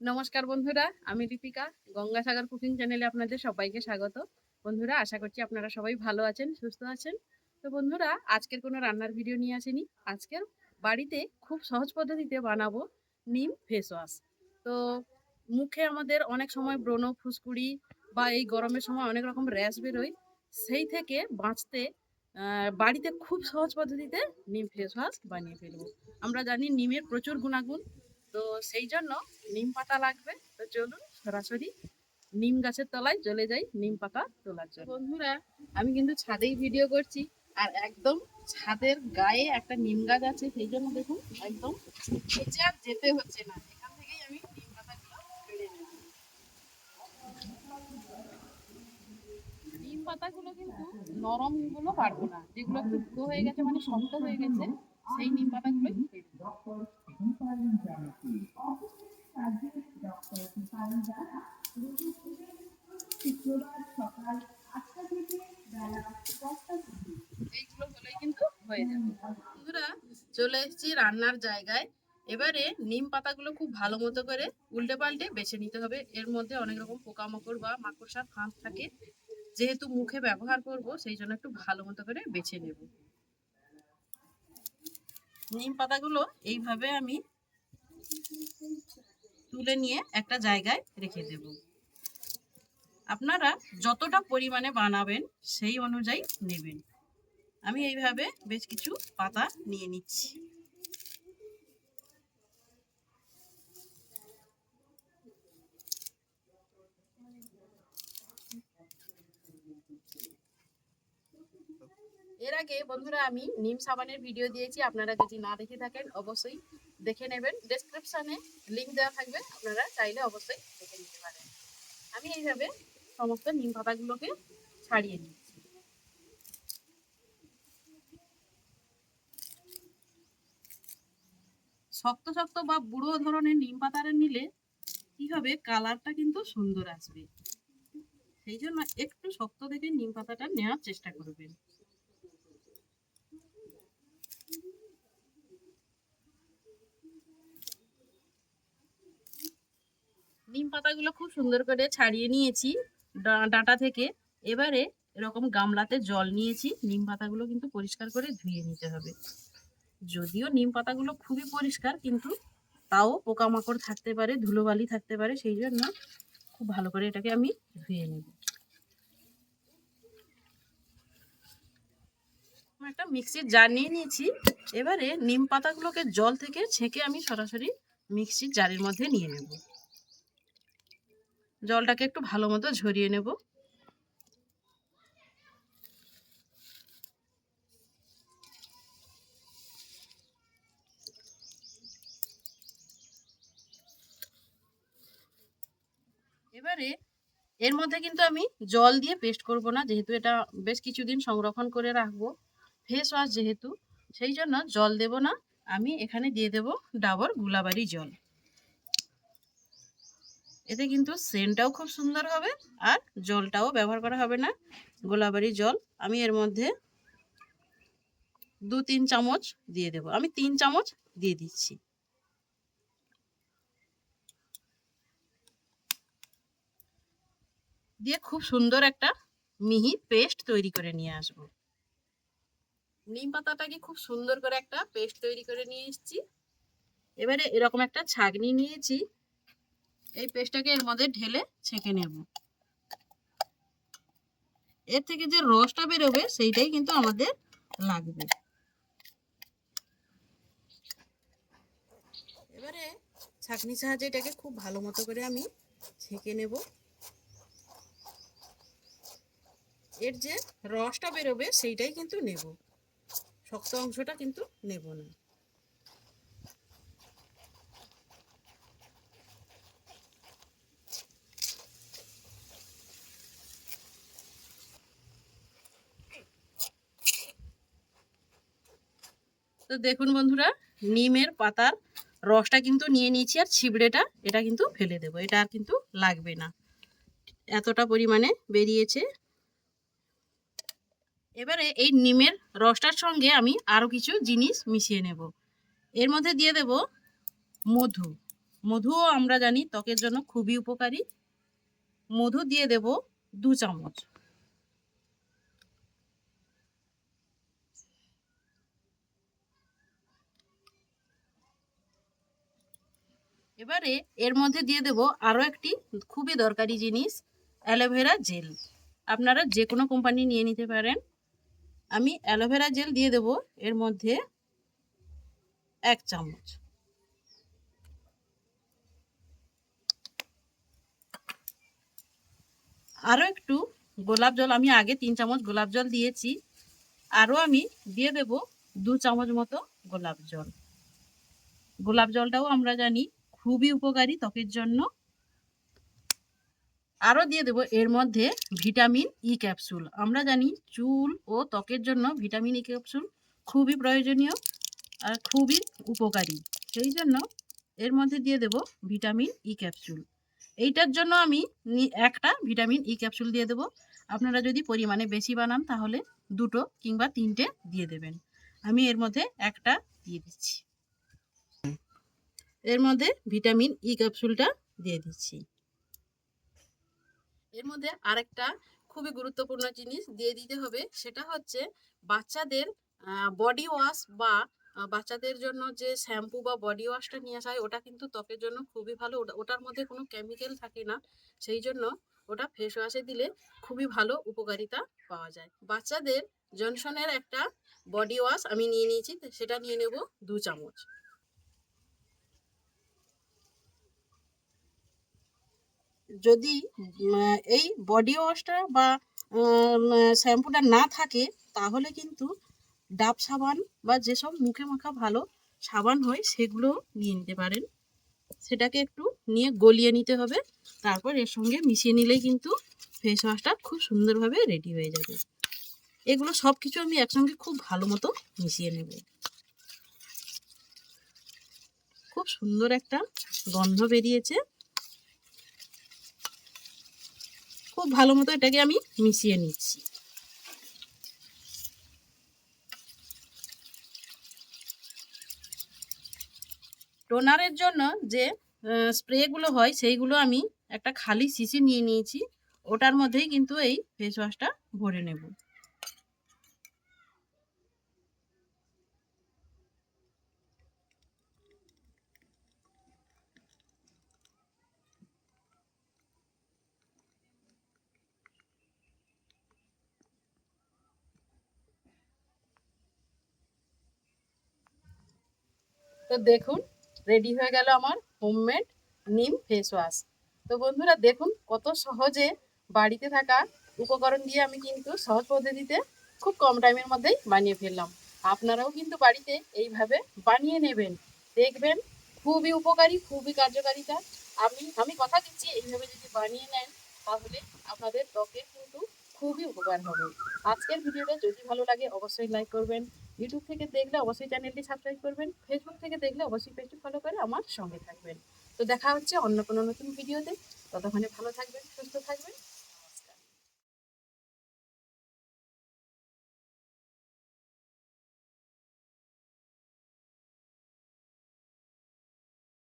নমস্কার বন্ধুরা, আমি দীপিকা। গঙ্গাসাগর কুকিং চ্যানেলে আপনাদের সবাইকে স্বাগত। বন্ধুরা, আশা করছি আপনারা সবাই ভালো আছেন, সুস্থ আছেন। তো বন্ধুরা, আজকের কোনো রান্নার ভিডিও নিয়ে আসেনি। আজকের বাড়িতে খুব সহজ পদ্ধতিতে বানাবো নিম ফেস ওয়াশ তো মুখে আমাদের অনেক সময় ব্রণ, ফুসকুড়ি বা এই গরমের সময় অনেক রকম র্যাশ বেরোয়। সেই থেকে বাঁচতে বাড়িতে খুব সহজ পদ্ধতিতে নিম ফেস ওয়াশ বানিয়ে ফেলব। আমরা জানি নিমের প্রচুর গুণাগুণ। তো সেই জন্য নিম পাতা লাগবে। তো চলুন সরাসরি নিম গাছের তলায় চলে যাই নিম পাতা তোলার জন্য। বন্ধুরা, আমি কিন্তু ছাদেই ভিডিও করছি। আর একদম ছাদের গায়ে একটা নিম গাছ আছে, সেই জন্য দেখুন একদম নিচে আর যেতে হচ্ছে না। এখান থেকেই আমি নিম পাতাগুলো পেড়ে নেব। নিম পাতাগুলো কিন্তু নরমগুলো পারব না। যেগুলো একটু হয়ে গেছে মানে শক্ত হয়ে গেছে, সেই নিম পাতাগুলোই পেড়ে চলে এসেছি রান্নার জায়গায়। এবারে নিম পাতাগুলো খুব ভালো মতো করে উল্টে পাল্টে বেছে নিতে হবে। এর মধ্যে অনেক রকম পোকামাকড় বা মাকড়সার ফাঁস থাকে। যেহেতু মুখে ব্যবহার করব, সেই জন্য একটু ভালো মতো করে বেছে নেব। নিম পাতাগুলো এইভাবে আমি তুলে নিয়ে একটা জায়গায় রেখে দেব। আপনারা যতটা পরিমাণে বানাবেন সেই অনুযায়ী নেবেন। আমি এইভাবে বেশ কিছু পাতা নিয়ে নিচ্ছি। এর আগে বন্ধুরা আমি নিম সাবানের ভিডিও দিয়েছি, আপনারা যদি না দেখে থাকেন, অবশ্যই দেখে নেবেন। ডেসক্রিপশনে লিঙ্ক দেওয়া থাকবে, আপনারা চাইলে অবশ্যই দেখে নিতে পারেন। আমি এইভাবে সমস্ত নিম পাতাগুলোকে ছাড়িয়ে নিচ্ছি। শক্ত শক্ত বা বুড়ো ধরনের নিম পাতাটা নিলে কি হবে? কালারটা কিন্তু সুন্দর আসবে। সেই জন্য একটু শক্ত দেখে নিম পাতাটা নেওয়ার চেষ্টা করবেন। নিম পাতাগুলো খুব সুন্দর করে ছাড়িয়ে নিয়েছি ডাঁটা থেকে। এবারে এরকম গামলাতে জল নিয়েছি। নিম পাতাগুলো কিন্তু পরিষ্কার করে ধুয়ে নিতে হবে। যদিও নিম পাতাগুলো খুবই পরিষ্কার, কিন্তু তাও পোকামাকড় থাকতে পারে, ধুলোবালি থাকতে পারে, সেই জন্য খুব ভালো করে এটাকে আমি ধুয়ে নেব। একটা মিক্সির জার নিয়ে নিয়েছি। এবারে নিম পাতাগুলোকে জল থেকে ছেঁকে আমি সরাসরি মিক্সির জারের মধ্যে নিয়ে নেব। জলটাকে একটু ভালো মতো ঝরিয়ে নেব। এবারে এর মধ্যে কিন্তু আমি জল দিয়ে পেস্ট করব না, যেহেতু এটা বেশ কিছুদিন সংরক্ষণ করে রাখব। ফেস ওয়াশ যেহেতু, সেই জন্য জল দেব না। আমি এখানে দিয়ে দেব ডাবর গুলাবারি জল। এতে কিন্তু সেন্টটাও খুব সুন্দর হবে আর জলটাও ব্যবহার করা হবে না, গোলাবারি জল। আমি এর মধ্যে দু তিন চামচ দিয়ে দেব। আমি তিন চামচ দিয়ে দিচ্ছি। দিয়ে খুব সুন্দর একটা মিহি পেস্ট তৈরি করে নিয়ে আসব। নিম পাতাটাকে খুব সুন্দর করে একটা পেস্ট তৈরি করে নিয়ে এসেছি। এবারে এরকম একটা ছাগনি নিয়েছি। এই পেস্টটাকে এর মধ্যে ঢেলে ছেঁকে নেব। এর থেকে যে রসটা বেরোবে সেইটাই কিন্তু আমাদের লাগবে। এবারে ছাঁকনির সাহায্যে এটাকে খুব ভালো মতো করে আমি ছেঁকে নেব। এর যে রসটা বেরোবে সেইটাই কিন্তু নেব। শক্ত অংশটা কিন্তু নেব না। তো দেখুন বন্ধুরা, নিমের পাতার রসটা কিন্তু নিয়ে নিয়েছি আর ছিবড়েটা, এটা কিন্তু ফেলে দেবো, এটা আর কিন্তু লাগবে না। এতটা পরিমাণে বেরিয়েছে। এবারে এই নিমের রসটার সঙ্গে আমি আরও কিছু জিনিস মিশিয়ে নেব। এর মধ্যে দিয়ে দেব মধু। মধুও আমরা জানি ত্বকের জন্য খুবই উপকারী। মধু দিয়ে দেব দু চামচ। এবারে এর মধ্যে দিয়ে দেব আরও একটি খুবই দরকারি জিনিস, অ্যালোভেরা জেল। আপনারা যে কোনো কোম্পানি নিয়ে নিতে পারেন। আমি অ্যালোভেরা জেল দিয়ে দেব এর মধ্যে এক চামচ। আরও একটু গোলাপ জল, আমি আগে তিন চামচ গোলাপ জল দিয়েছি। আরও আমি দিয়ে দেব দু চামচ মতো গোলাপ জল। গোলাপ জলটাও আমরা জানি খুবই উপকারী ত্বকের জন্য। আরও দিয়ে দেব, এর মধ্যে ভিটামিন ই ক্যাপসুল। আমরা জানি চুল ও ত্বকের জন্য ভিটামিন ই ক্যাপসুল খুবই প্রয়োজনীয় আর খুবই উপকারী। সেই জন্য এর মধ্যে দিয়ে দেব ভিটামিন ই ক্যাপসুল। এইটার জন্য আমি একটা ভিটামিন ই ক্যাপসুল দিয়ে দেব। আপনারা যদি পরিমাণে বেশি বানান তাহলে দুটো কিংবা তিনটে দিয়ে দেবেন। আমি এর মধ্যে একটা দিয়ে দিচ্ছি। এর মধ্যে ভিটামিন ই ক্যাপসুলটা দিয়ে দিচ্ছি। এর মধ্যে আরেকটা খুবই গুরুত্বপূর্ণ জিনিস দিয়ে দিতে হবে, সেটা হচ্ছে বাচ্চাদের বডি ওয়াশ বা বাচ্চাদের জন্য যে শ্যাম্পু বা বডি ওয়াশটা নিয়ে আসা হয় ওটা কিন্তু ত্বকের জন্য খুবই ভালো। ওটা- ওটার মধ্যে কোনো কেমিক্যাল থাকে না, সেই জন্য ওটা ফেস ওয়াশে দিলে খুবই ভালো উপকারিতা পাওয়া যায়। বাচ্চাদের জনসনের একটা বডি ওয়াশ আমি নিয়ে নিয়েছি, সেটা নিয়ে নেব দু চামচ। যদি এই বডি ওয়াশটা বা শ্যাম্পুটা না থাকে, তাহলে কিন্তু ডাব সাবান বা যেসব মুখে মাখা ভালো সাবান হয়, সেগুলো নিয়ে নিতে পারেন। সেটাকে একটু নিয়ে গলিয়ে নিতে হবে। তারপর এর সঙ্গে মিশিয়ে নিলেই কিন্তু ফেস ওয়াশটা খুব সুন্দরভাবে রেডি হয়ে যাবে। এগুলো সব কিছু আমি একসঙ্গে খুব ভালো মতো মিশিয়ে নেব। খুব সুন্দর একটা গন্ধ বেরিয়েছে। খুব ভালো মতো এটাকে আমি মিশিয়ে নিচ্ছি। টোনারের জন্য যে স্প্রেগুলো হয় সেইগুলো আমি একটা খালি শিশি নিয়ে নিয়েছি। ওটার মধ্যেই কিন্তু এই ফেস ওয়াশটা ভরে নেব। তো দেখুন রেডি হয়ে গেল আমার হোমমেড নিম ফেস ওয়াশ তো বন্ধুরা, দেখুন কত সহজে বাড়িতে থাকা উপকরণ দিয়ে আমি কিন্তু সহজ পদ্ধতিতে খুব কম টাইমের মধ্যেই বানিয়ে ফেললাম। আপনারাও কিন্তু বাড়িতে এইভাবে বানিয়ে নেবেন। দেখবেন খুবই উপকারী, খুবই কার্যকারিতা। আমি আমি কথা দিচ্ছি, এইভাবে যদি বানিয়ে নেন, তাহলে আপনাদের ত্বকের কিন্তু খুবই উপকার হবে। আজকের ভিডিওটা যদি ভালো লাগে, অবশ্যই লাইক করবেন। ইউটিউব থেকে দেখলে অবশ্যই চ্যানেলটি সাবস্ক্রাইব করবেন। ফেসবুক থেকে দেখলে অবশ্যই পেজটি ফলো করে আমার সঙ্গে থাকবেন। তো দেখা হচ্ছে অন্য কোনো নতুন ভিডিওতে ততক্ষণে ভালো থাকবেন, সুস্থ থাকবেন।